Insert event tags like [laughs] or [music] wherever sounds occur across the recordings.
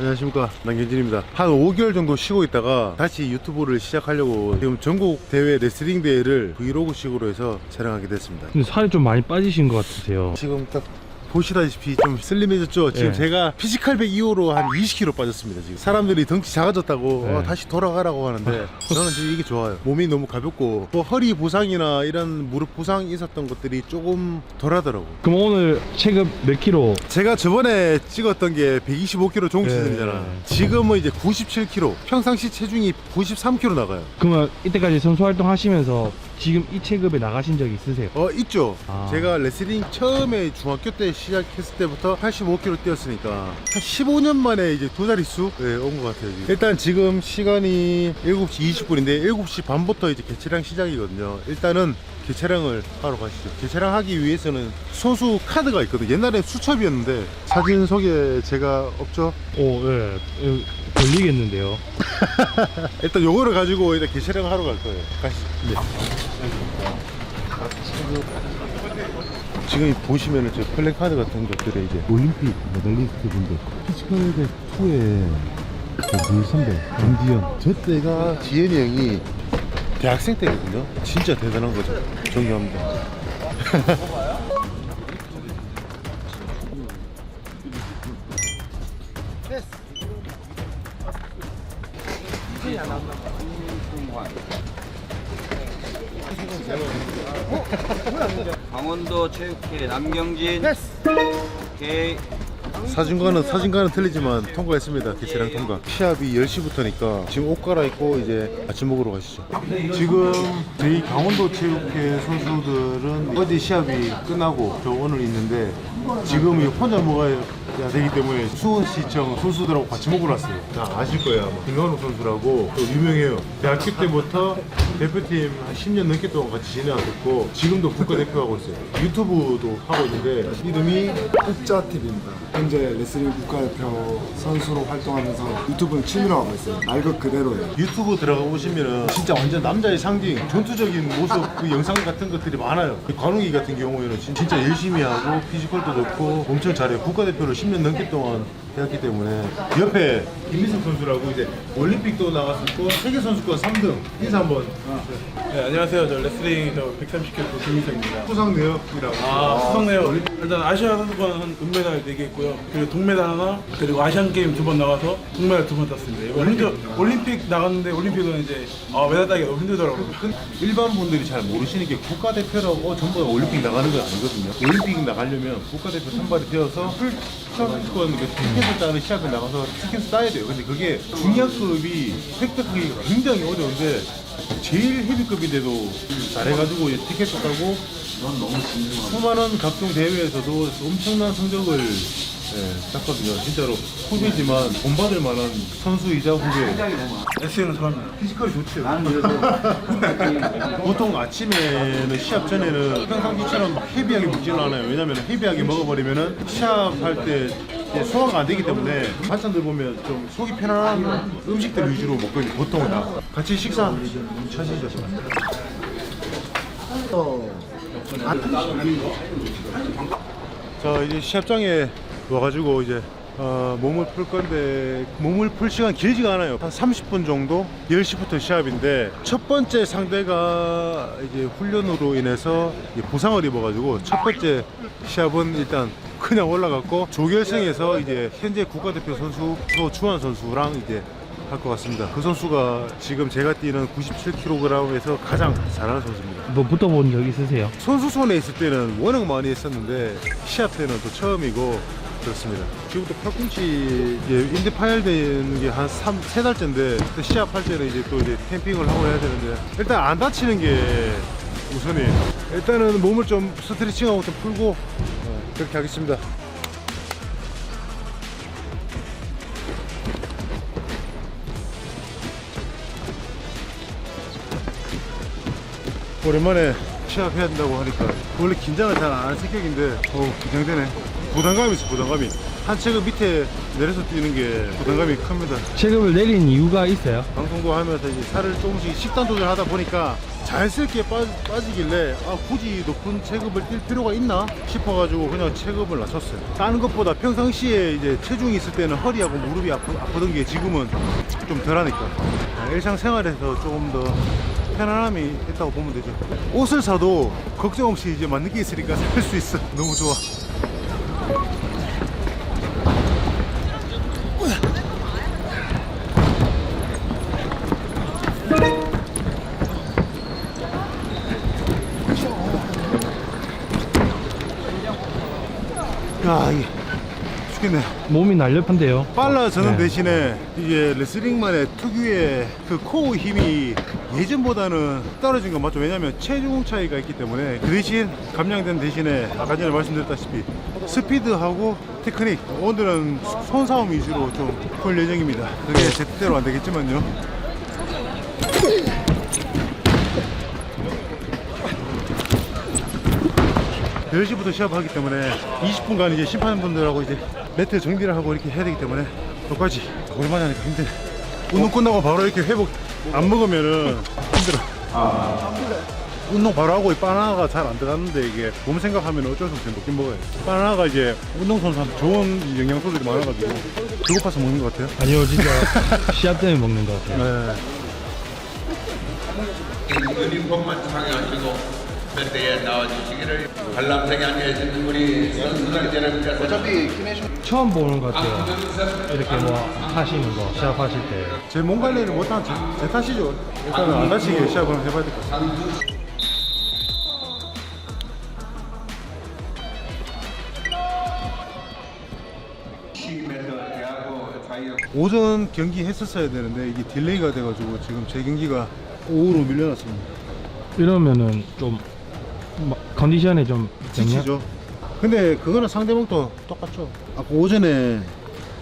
안녕하십니까. 남경진입니다. 한 5개월 정도 쉬고 있다가 다시 유튜브를 시작하려고 지금 전국 대회 레슬링 대회를 브이로그 식으로 해서 촬영하게 됐습니다. 근데 살이 좀 많이 빠지신 것 같으세요. 지금 딱 보시다시피 좀 슬림해졌죠 지금 예. 제가 피지컬백 이후로 한 20kg 빠졌습니다 지금 사람들이 덩치 작아졌다고 예. 어, 다시 돌아가라고 하는데 저는 지금 이게 좋아요 몸이 너무 가볍고 뭐 허리 부상이나 이런 무릎 부상 있었던 것들이 조금 덜하더라고 그럼 오늘 체급 몇 킬로? 제가 저번에 찍었던 게 125kg 종시즌이잖아. 예. 지금은 이제 97kg. 평상시 체중이 93kg 나가요. 그러면 이때까지 선수 활동 하시면서 지금 이 체급에 나가신 적 있으세요? 어, 있죠. 아. 제가 레슬링 처음에 중학교 때 시작했을 때부터 85kg 뛰었으니까 한 15년 만에 이제 두 자릿수 네, 온것 같아요. 지금. 일단 지금 시간이 7시 20분인데 7시 반부터 이제 개체량 시작이거든요. 일단은 개체량을 하러 가시죠. 개체량 하기 위해서는 선수 카드가 있거든요. 옛날엔 수첩이었는데 사진 속에 제가 없죠. 오, 예. 예, 걸리겠는데요. [laughs] 일단 요거를 가지고 일단 개체량 하러 갈 거예요. 가시죠. 네. 지금 보시면은 저 플랜카드 같은 것들에 이제 올림픽 메달리스트 분들 피지컬백 2에 그 선배 김지현 저 때가 지현이 형이 대학생 때거든요. 진짜 대단한 거죠. 존경합니다. [laughs] 강원도 체육회 남경진. 오케이 사진과는 사진과는 틀리지만 통과했습니다. 개체량 통과. 시합이 10시부터니까 지금 옷 갈아입고 이제 아침 먹으러 가시죠. 지금 저희 강원도 체육회 선수들은 어제 시합이 끝나고 저 오늘 있는데 지금 혼자 먹어야 되기 때문에 수원시청 선수들하고 같이 먹으러 왔어요. 다 아실 거예요. 아마. 김현우 선수라고 또 유명해요. 대학교 때부터 대표팀 한 10년 넘게 동안 같이 지내왔었고 지금도 국가대표하고 있어요. 유튜브도 하고 있는데 이름이 흑자TV입니다. 현재 레슬링 국가대표 선수로 활동하면서 유튜브는 취미로 하고 있어요. 말 그 그대로예요. 유튜브 들어가 보시면은 진짜 완전 남자의 상징, 전투적인 모습 그 영상 같은 것들이 많아요. 그 관웅이 같은 경우에는 진- 진짜 열심히 하고 피지컬도 좋고 엄청 잘해요. 국가대표를 10년 넘게 동안 해왔기 때문에 옆에 김민석 선수라고 이제 올림픽도 나갔었고 세계 선수권 3등 인사 한번 네, 안녕하세요. 저 레슬링 저 130kg 김민석입니다. 수상 내역이라고. 아, 수상네요. 일단 아시아 선수권 은메달 4개 있고요. 그리고 동메달 하나, 그리고 아시안 게임 두 번 나가서 동메달 두 번 땄습니다. 이번 힘들, 올림픽 나갔는데 올림픽은 이제 아, 메달 따기가 너무 힘들더라고요. 일반 분들이 잘 모르시는 게 국가대표라고 전부 다 올림픽 나가는 건 아니거든요. 올림픽 나가려면 국가대표 선발이 되어서 풀 선수권 그 티켓을 따는 시합에 나가서 티켓을 따야 돼요. 근데 그게 중량급이 획득하기가 굉장히 어려운데 제일 헤비급인데도 잘해가지고 티켓도 따고 수많은 각종 대회에서도 엄청난 성적을 예, 땄거든요. 진짜로 후배지만 본받을 만한 선수이자 후배. 레슬링은 좋아합니다. 피지컬이 좋죠. [laughs] 보통 아침에는 시합 전에는 평상시처럼 막 헤비하게 먹지는 않아요. 왜냐면 헤비하게 먹어버리면은 시합할 때 이제 소화가 안 되기 때문에 반찬들 보면 좀 속이 편안한 음식들 위주로 먹거든요. 보통은 다. 같이 식사 하시죠. 자 이제 시합장에 와가지고 이제 어, 몸을 풀 건데 몸을 풀 시간 길지가 않아요. 한 30분 정도? 10시부터 시합인데 첫 번째 상대가 이제 훈련으로 인해서 부상을 입어가지고 첫 번째 시합은 일단 그냥 올라갔고 조결승에서 이제 현재 국가대표 선수 소주환 선수랑 이제 할 것 같습니다. 그 선수가 지금 제가 뛰는 97kg에서 가장 잘하는 선수입니다. 뭐 붙어본 적 있으세요? 선수 손에 있을 때는 워낙 많이 했었는데 시합 때는 또 처음이고 그렇습니다. 지금부터 팔꿈치 이제 인대 파열되는 게 한 3, 세 달째인데 또 시합할 때는 이제 또 이제 캠핑을 하고 해야 되는데 일단 안 다치는 게 우선이에요. 일단은 몸을 좀 스트레칭하고 좀 풀고 어, 그렇게 하겠습니다. 오랜만에 시합해야 된다고 하니까 원래 긴장을 잘안 하는 성격인데 어 긴장되네 부담감이 있어 부담감이 한 체급 밑에 내려서 뛰는 게 부담감이 큽니다. 체급을 내린 이유가 있어요? 방송도 하면서 이제 살을 조금씩 식단 조절하다 보니까 자연스럽게 빠, 빠지길래 아 굳이 높은 체급을 뛸 필요가 있나 싶어가지고 그냥 체급을 낮췄어요. 다른 것보다 평상시에 이제 체중이 있을 때는 허리하고 무릎이 아프, 아프던 게 지금은 좀 덜하니까 아, 일상생활에서 조금 더 편안함이 있다고 보면 되죠. 옷을 사도 걱정 없이 이제 맞는 게 있으니까 살 수 있어. [laughs] 너무 좋아. 몸이 날렵한데요. 빨라지는 네. 대신에 이게 레슬링만의 특유의 그 코어 힘이 예전보다는 떨어진 건 맞죠. 왜냐면 체중 차이가 있기 때문에 그 대신 감량된 대신에 아까 전에 말씀드렸다시피 스피드하고 테크닉 오늘은 손싸움 위주로 좀볼 예정입니다. 그게 제 뜻대로 안 되겠지만요. 열 시부터 시합하기 때문에 20분간 이제 심판분들하고 이제 매트 정비를 하고 이렇게 해야 되기 때문에 똑같이 오랜만에 하니까 힘드네. 운동 끝나고 바로 이렇게 회복 안 먹으면은 힘들어. 운동 바로 하고 이 바나나가 잘 안 들어갔는데 이게 몸 생각하면 어쩔 수 없이 먹긴 먹어요. 바나나가 이제 운동선수한테 좋은 영양소들이 많아가지고 배고파서 먹는 것 같아요. 아니요, 진짜 [laughs] 시합 때문에 먹는 것 같아요. 네. 밴드에 나와주시기를 관람석에 앉아있는 우리 선수들께는 어차피 처음 보는 것 같아요. 이렇게 뭐 하시는 거, 시합하실 때. 제 몸 관리를 못한 제, 제 탓이죠. 일단은 안 다치게 시합을 해봐야 될 것 같아요. 오전 경기 했었어야 되는데 이게 딜레이가 돼가지고 지금 제 경기가 오후로 밀려났습니다. 이러면은 좀막 뭐, 컨디션에 좀 영향? 지치죠. 근데 그거는 상대방도 똑같죠. 아, 오전에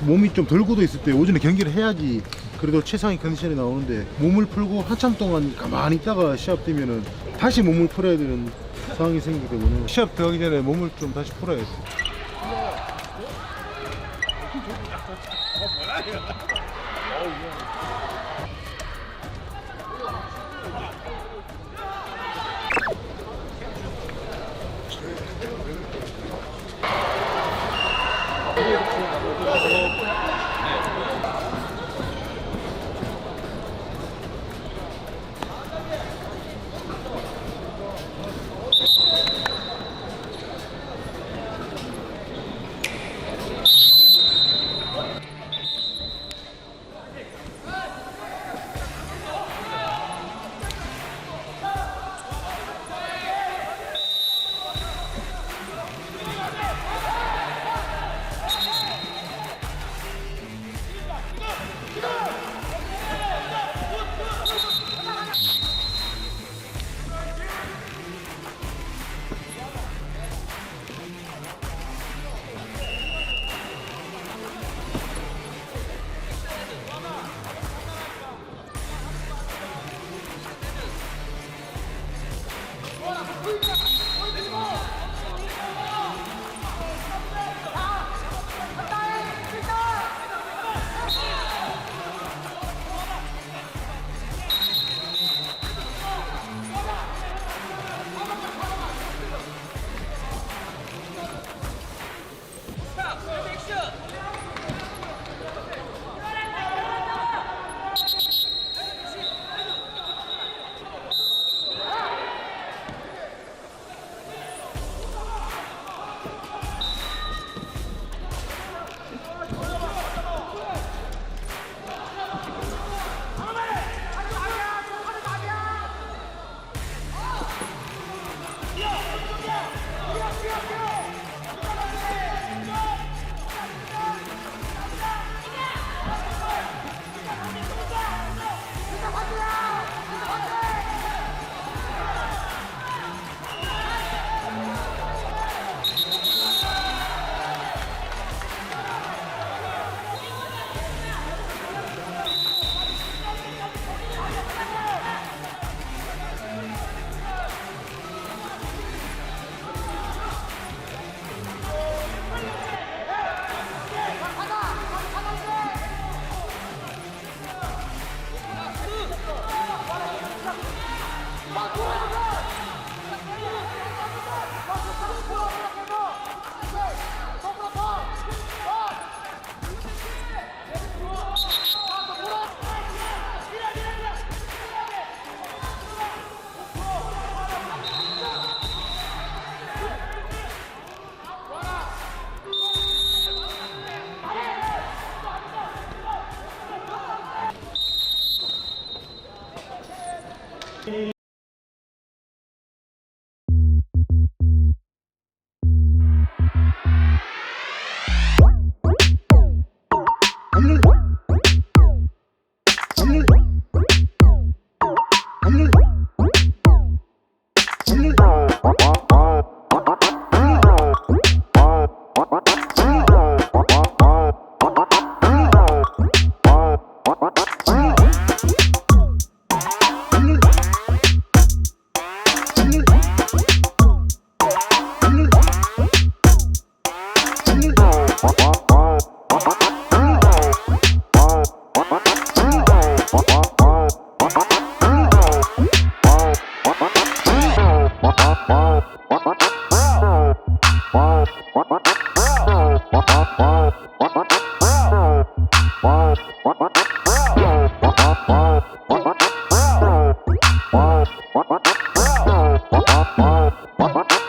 몸이 좀 덜 굳어 있을 때 오전에 경기를 해야지 그래도 최상의 컨디션이 나오는데 몸을 풀고 한참 동안 가만히 있다가 시합 뛰면은 다시 몸을 풀어야 되는 상황이 생기기 때문에 시합 들어가기 전에 몸을 좀 다시 풀어야 돼. What?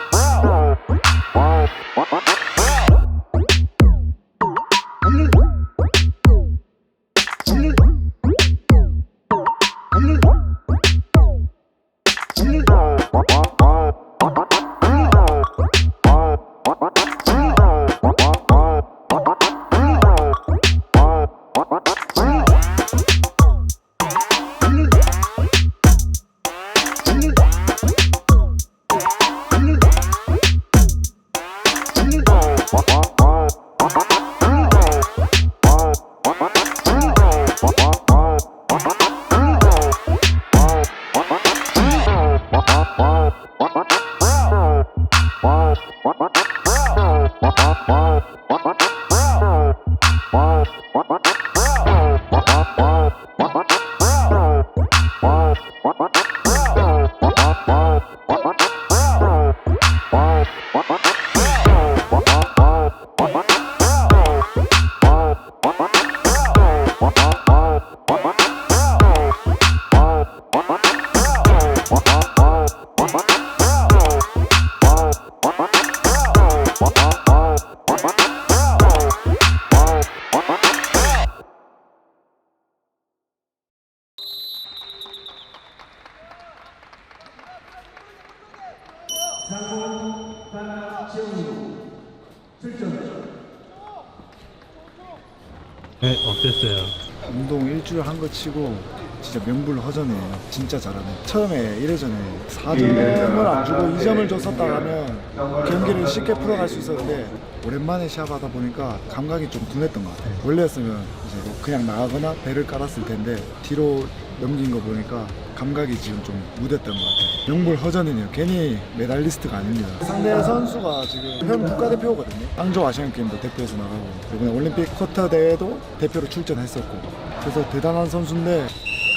네, 어땠어요? 운동 일주일 한 거 치고 진짜 명불허전이에요. 진짜 잘하네. 처음에 이래전에 4점을 안 주고 2점을 줬었다 하면 경기를 쉽게 풀어갈 수 있었는데 오랜만에 시합하다 보니까 감각이 좀 둔했던 것 같아요. 원래였으면 이제 뭐 그냥 나가거나 배를 깔았을 텐데 뒤로 넘긴 거 보니까 감각이 지금 좀 무댔던 것 같아요. 명불허전이네요. 괜히 메달리스트가 아닙니다. 상대 선수가 지금 현 국가대표거든요. 항저 아시안 게임도 대표에서 나가고 이번에 올림픽 쿼터 대회도 대표로 출전했었고 그래서 대단한 선수인데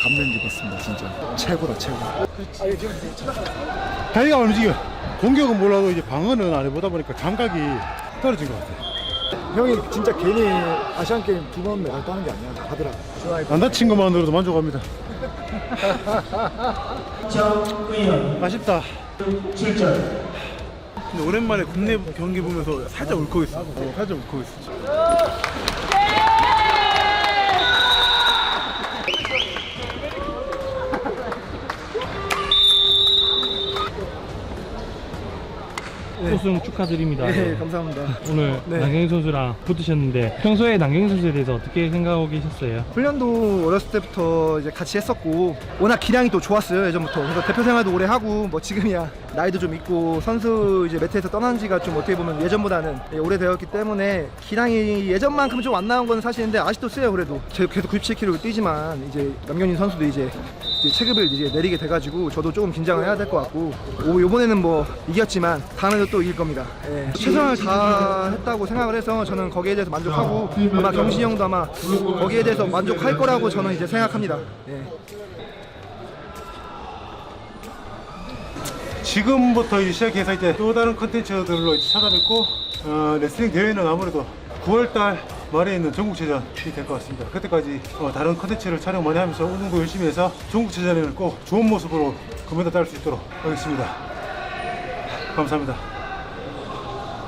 감명 깊었습니다. 진짜 최고다 최고. 다리가 안 움직여. 공격은 몰라도 이제 방어는 안 해보다 보니까 감각이 떨어진 것 같아요. 형이 진짜 괜히 아시안 게임 두 번 메달 따는 게 아니야. 하더라. 안 다친 것만으로도 만족합니다. 아쉽다. 근데 오랜만에 국내 경기 보면서 살짝 울컥했어. 어, 살짝 울컥했어. 우승 축하드립니다. 네, 감사합니다. 오늘 네. 남경희 선수랑 붙으셨는데 평소에 남경희 선수에 대해서 어떻게 생각하고 계셨어요? 훈련도 어렸을 때부터 이제 같이 했었고 워낙 기량이 또 좋았어요 예전부터 그래서 대표 생활도 오래 하고 뭐 지금이야 나이도 좀 있고 선수 이제 매트에서 떠난 지가 좀 어떻게 보면 예전보다는 예, 오래되었기 때문에 기량이 예전만큼 좀 안 나온 건 사실인데 아직도 세요 그래도 제가 계속 97kg 뛰지만 이제 남경인 선수도 이제 이제 체급을 이제 내리게 돼가지고 저도 조금 긴장을 해야 될 것 같고 오, 이번에는 뭐 이겼지만 다음에도 또 이길 겁니다. 예. 최선을 다했다고 생각을 해서 저는 거기에 대해서 만족하고 아마 경신이 형도 아마 거기에 대해서 만족할 거라고 저는 이제 생각합니다. 예. 지금부터 이제 시작해서 이제 또 다른 컨텐츠들로 이제 찾아뵙고 어, 레슬링 대회는 아무래도 9월달 말에 있는 전국체전이 될 것 같습니다. 그때까지 어, 다른 컨텐츠를 촬영 많이 하면서 운동도 열심히 해서 전국체전에는 꼭 좋은 모습으로 금메달 딸 수 있도록 하겠습니다. 감사합니다.